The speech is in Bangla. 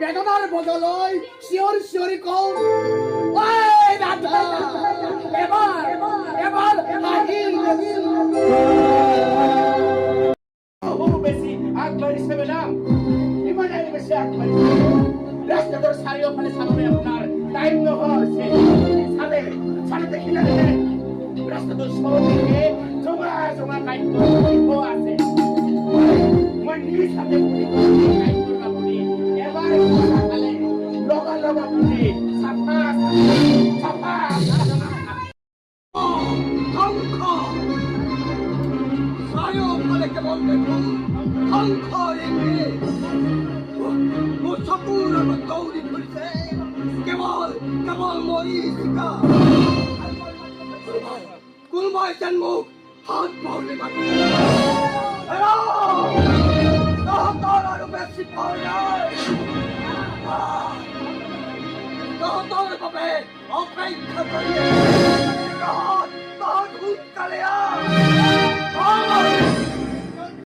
বেদনার বদলই শিওর শিওরি কও ওই রাধা, এবার এবার হাহির বহু বেশি আগ বাড়িছে ম্যাডাম ইমান আগে বেশি বাড়িছে রাস্তা তোর চাৰিওফালে চাবলৈ আপোনাৰ টাইম নহৈছে চালে চালে দেখি নাহে ৰাস্তাটো চৌদিশে জমা জমা কাৰ্য কৰিব আছে। নিবিচাৰে বুলি ধ্বংস ইংলিছ মোৰ চকুৰ আগত দৌৰি ফুৰিছে কেৱল কেৱল মৰিচিকা কোনোবাই যেন মোক হাত বাউলি মাতি অপেক্ষা কৰি